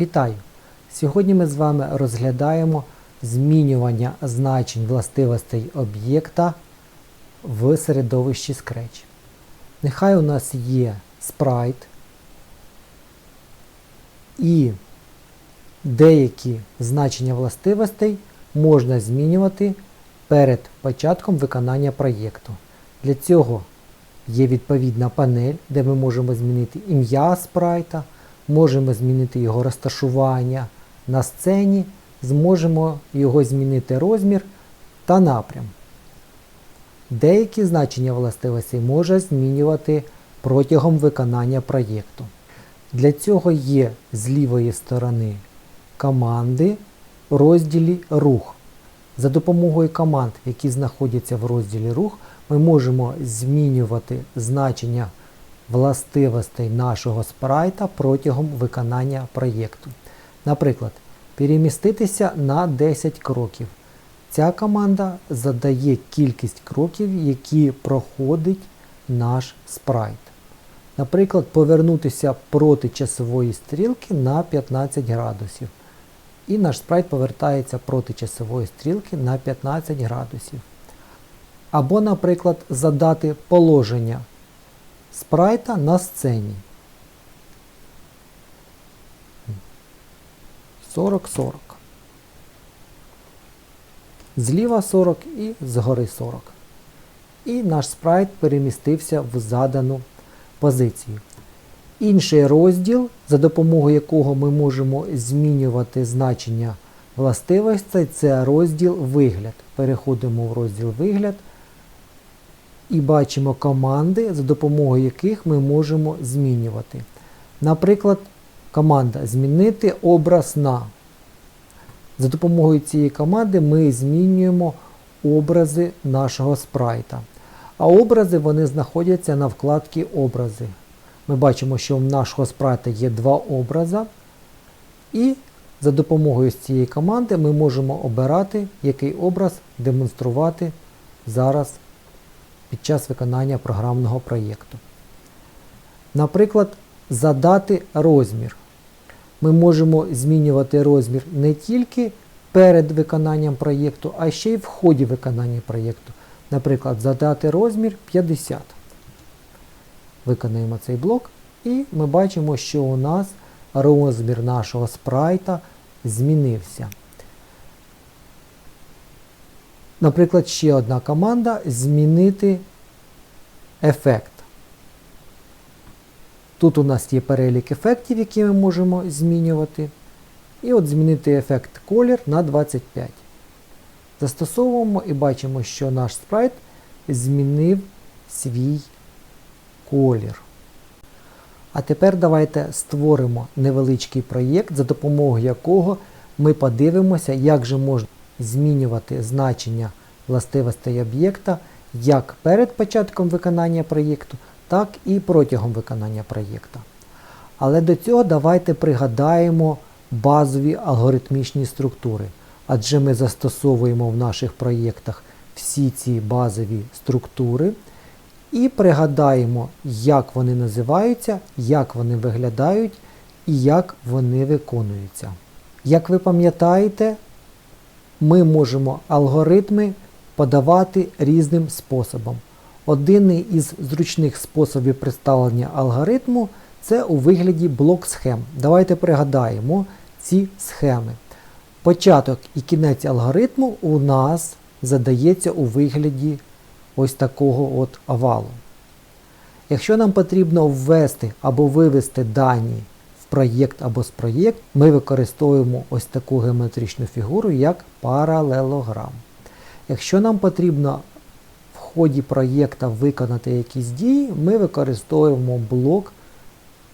Вітаю! Сьогодні ми з вами розглядаємо змінювання значень властивостей об'єкта в середовищі Scratch. Нехай у нас є спрайт і деякі значення властивостей можна змінювати перед початком виконання проєкту. Для цього є відповідна панель, де ми можемо змінити ім'я спрайта, можемо змінити його розташування на сцені, зможемо його змінити розмір та напрям. Деякі значення властивостей можна змінювати протягом виконання проєкту. Для цього є з лівої сторони команди розділі Рух. За допомогою команд, які знаходяться в розділі Рух, ми можемо змінювати значення властивостей нашого спрайта протягом виконання проєкту. Наприклад, переміститися на 10 кроків. Ця команда задає кількість кроків, які проходить наш спрайт. Наприклад, повернутися проти часової стрілки на 15 градусів. І наш спрайт повертається проти часової стрілки на 15 градусів. Або, наприклад, задати положення спрайта на сцені. 40-40. Зліва 40 і згори 40. І наш спрайт перемістився в задану позицію. Інший розділ, за допомогою якого ми можемо змінювати значення властивостей, це розділ вигляд. Переходимо в розділ вигляд і бачимо команди, за допомогою яких ми можемо змінювати. Наприклад, команда Змінити образ на. За допомогою цієї команди ми змінюємо образи нашого спрайта. А образи вони знаходяться на вкладці Образи. Ми бачимо, що в нашого спрайта є два образи. І за допомогою цієї команди ми можемо обирати, який образ демонструвати зараз під час виконання програмного проєкту. Наприклад, задати розмір. Ми можемо змінювати розмір не тільки перед виконанням проєкту, а ще й в ході виконання проєкту. Наприклад, задати розмір 50. Виконаємо цей блок, і ми бачимо, що у нас розмір нашого спрайта змінився. Наприклад, ще одна команда змінити ефект. Тут у нас є перелік ефектів, які ми можемо змінювати. І от змінити ефект колір на 25. Застосовуємо і бачимо, що наш спрайт змінив свій колір. А тепер давайте створимо невеличкий проєкт, за допомогою якого ми подивимося, як же можна змінювати значення властивостей об'єкта як перед початком виконання проєкту, так і протягом виконання проєкту. Але до цього давайте пригадаємо базові алгоритмічні структури, адже ми застосовуємо в наших проєктах всі ці базові структури і пригадаємо, як вони називаються, як вони виглядають і як вони виконуються. Як ви пам'ятаєте, ми можемо алгоритми подавати різним способом. Один із зручних способів представлення алгоритму це у вигляді блок схем. Давайте пригадаємо ці схеми. Початок і кінець алгоритму у нас задається у вигляді ось такого от овалу. Якщо нам потрібно ввести або вивести дані в проєкт або з проєкт, ми використовуємо ось таку геометричну фігуру як паралелограм. Якщо нам потрібно в ході проєкта виконати якісь дії, ми використовуємо блок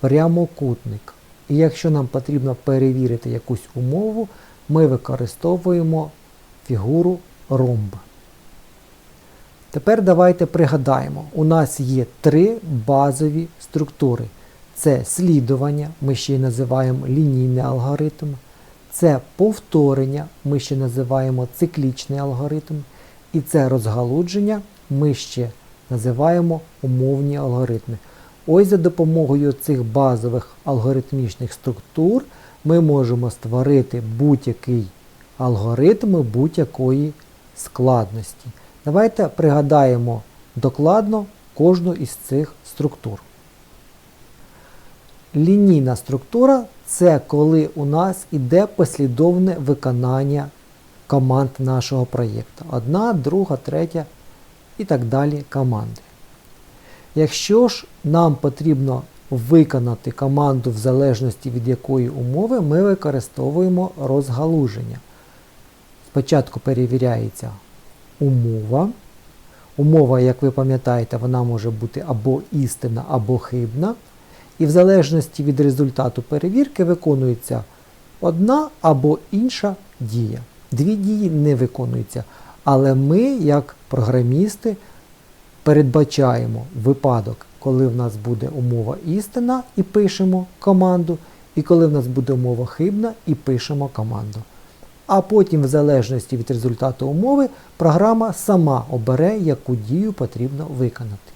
прямокутник. І якщо нам потрібно перевірити якусь умову, ми використовуємо фігуру ромб. Тепер давайте пригадаємо, у нас є три базові структури. Це слідування, ми ще й називаємо лінійний алгоритм. Це повторення, ми ще називаємо циклічний алгоритм. І це розгалудження ми ще називаємо умовні алгоритми. Ось за допомогою цих базових алгоритмічних структур ми можемо створити будь-який алгоритм будь-якої складності. Давайте пригадаємо докладно кожну із цих структур. Лінійна структура це коли у нас іде послідовне виконання команд нашого проєкту. Одна, друга, третя і так далі команди. Якщо ж нам потрібно виконати команду в залежності від якої умови, ми використовуємо розгалуження. Спочатку перевіряється умова. Умова, як ви пам'ятаєте, вона може бути або істинна, або хибна. І в залежності від результату перевірки виконується одна або інша дія. Дві дії не виконуються. Але ми, як програмісти, передбачаємо випадок, коли в нас буде умова істина і пишемо команду, і коли в нас буде умова хибна і пишемо команду. А потім, в залежності від результату умови, програма сама обере, яку дію потрібно виконати.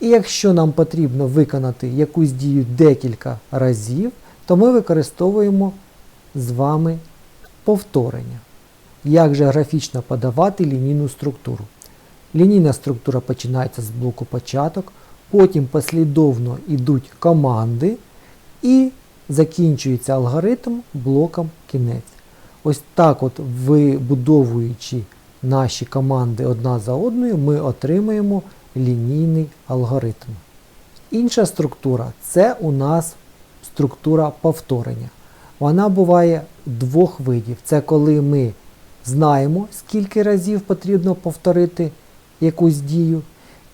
І якщо нам потрібно виконати якусь дію декілька разів, то ми використовуємо з вами повторення. Як же графічно подавати лінійну структуру? Лінійна структура починається з блоку початок, потім послідовно йдуть команди і закінчується алгоритм блоком кінець. Ось так от, вибудовуючи наші команди одна за одною, ми отримаємо лінійний алгоритм. Інша структура це у нас структура повторення. Вона буває двох видів. Це коли ми знаємо, скільки разів потрібно повторити якусь дію.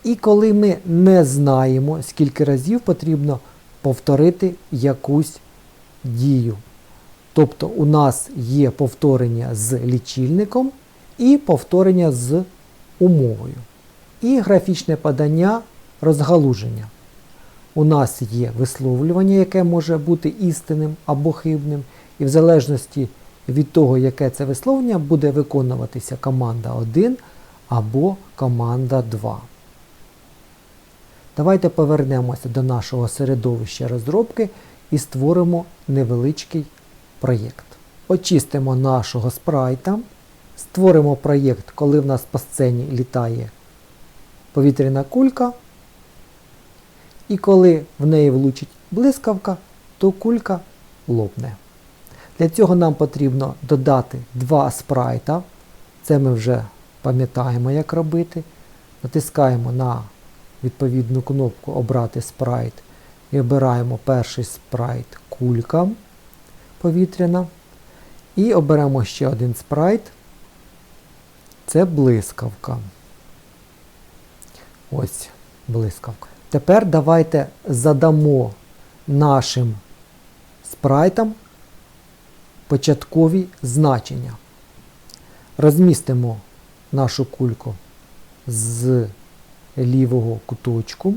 І коли ми не знаємо, скільки разів потрібно повторити якусь дію. Тобто у нас є повторення з лічильником і повторення з умовою. І графічне подання розгалуження. У нас є висловлювання, яке може бути істинним або хибним, і в залежності від того, яке це висловлення, буде виконуватися команда 1 або команда 2. Давайте повернемося до нашого середовища розробки і створимо невеличкий проєкт. Очистимо нашого спрайта, створимо проєкт, коли в нас по сцені літає повітряна кулька. І коли в неї влучить блискавка, то кулька лопне. Для цього нам потрібно додати два спрайта. Це ми вже пам'ятаємо, як робити. Натискаємо на відповідну кнопку Обрати спрайт і обираємо перший спрайт кулька повітряна. І оберемо ще один спрайт. Це блискавка. Ось блискавка. Тепер давайте задамо нашим спрайтам початкові значення. Розмістимо нашу кульку з лівого куточку,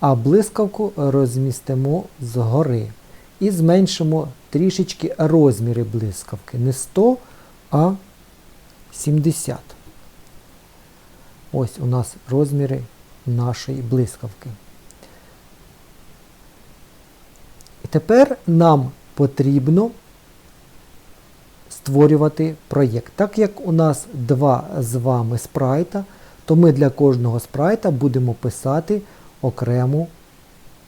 а блискавку розмістимо згори. І зменшимо трішечки розміри блискавки. Не 100, а 70. Ось у нас розміри нашої блискавки. І тепер нам потрібно створювати проєкт. Так як у нас два з вами спрайта, то ми для кожного спрайта будемо писати окрему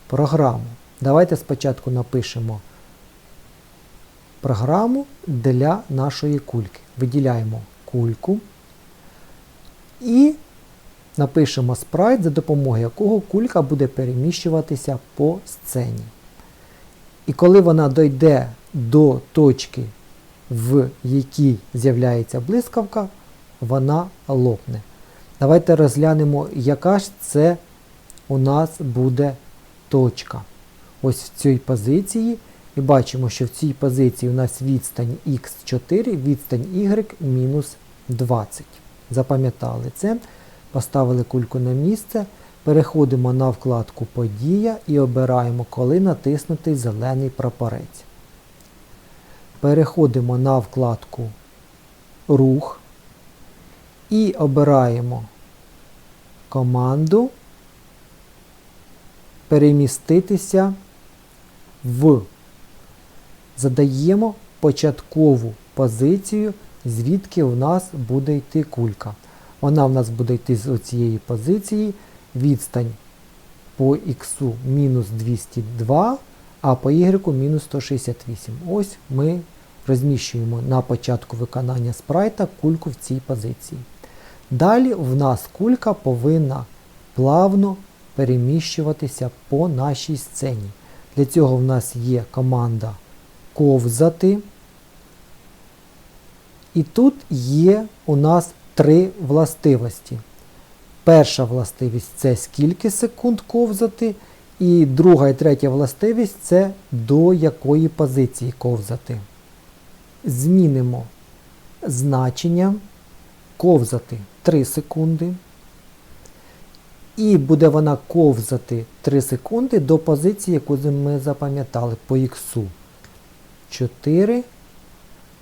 програму. Давайте спочатку напишемо програму для нашої кульки. Виділяємо кульку і напишемо спрайт, за допомогою якого кулька буде переміщуватися по сцені. І коли вона дойде до точки, в якій з'являється блискавка, вона лопне. Давайте розглянемо, яка ж це у нас буде точка. Ось в цій позиції. І бачимо, що в цій позиції у нас відстань х4, відстань y мінус 20. Запам'ятали це. Поставили кульку на місце. Переходимо на вкладку Подія і обираємо, коли натиснутий зелений прапорець. Переходимо на вкладку Рух і обираємо команду Переміститися в. задаємо початкову позицію, звідки в нас буде йти кулька. Вона в нас буде йти з цієї позиції, відстань по х мінус 202, а по y мінус 168. Ось ми розміщуємо на початку виконання спрайта кульку в цій позиції. Далі в нас кулька повинна плавно переміщуватися по нашій сцені. Для цього в нас є команда ковзати. І тут є у нас три властивості. Перша властивість це скільки секунд ковзати, і друга і третя властивість це до якої позиції ковзати. Змінимо значення ковзати 3 секунди. І буде вона ковзати 3 секунди до позиції, яку ми запам'ятали по х. 4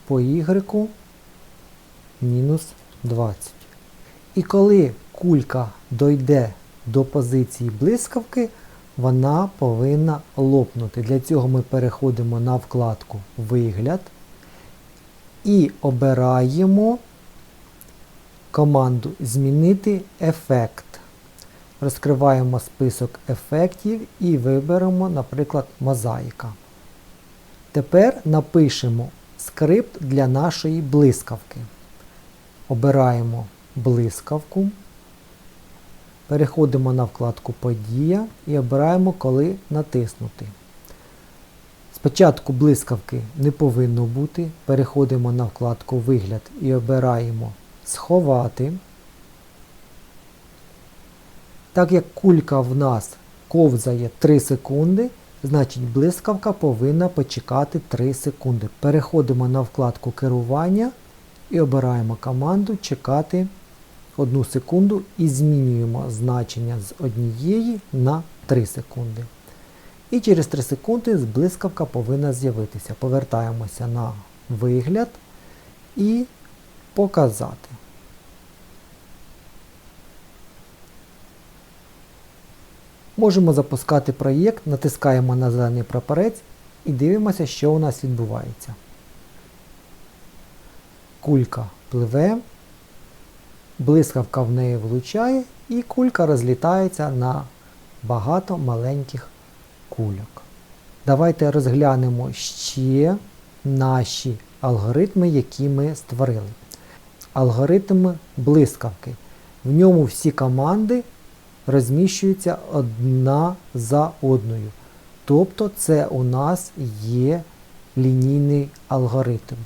по y мінус 20. І коли кулька дойде до позиції блискавки, вона повинна лопнути. Для цього ми переходимо на вкладку Вигляд і обираємо команду Змінити ефект. Розкриваємо список ефектів і виберемо, наприклад, мозаїка. Тепер напишемо скрипт для нашої блискавки. Обираємо блискавку. Переходимо на вкладку Подія і обираємо, коли натиснути. Спочатку блискавки не повинно бути. Переходимо на вкладку Вигляд і обираємо Сховати. Так як кулька в нас ковзає 3 секунди, значить блискавка повинна почекати 3 секунди. Переходимо на вкладку керування і обираємо команду Чекати 1 секунду і змінюємо значення з однієї на 3 секунди. І через 3 секунди блискавка повинна з'явитися. Повертаємося на вигляд і показати. Можемо запускати проєкт, натискаємо на зелений прапорець і дивимося, що у нас відбувається. Кулька пливе, блискавка в неї влучає і кулька розлітається на багато маленьких кульок. Давайте розглянемо ще наші алгоритми, які ми створили. Алгоритм блискавки. В ньому всі команди розміщуються одна за одною. Тобто це у нас є лінійний алгоритм.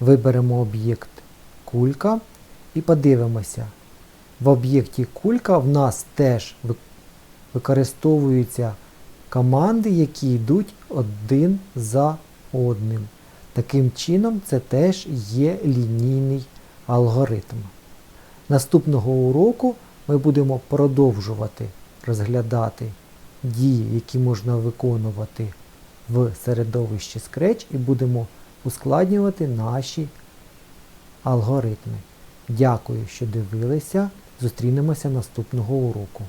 Виберемо об'єкт кулька і подивимося. В об'єкті кулька в нас теж використовуються команди, які йдуть один за одним. Таким чином, це теж є лінійний алгоритм. Наступного уроку ми будемо продовжувати розглядати дії, які можна виконувати в середовищі Scratch і будемо ускладнювати наші алгоритми. Дякую, що дивилися. Зустрінемося наступного уроку.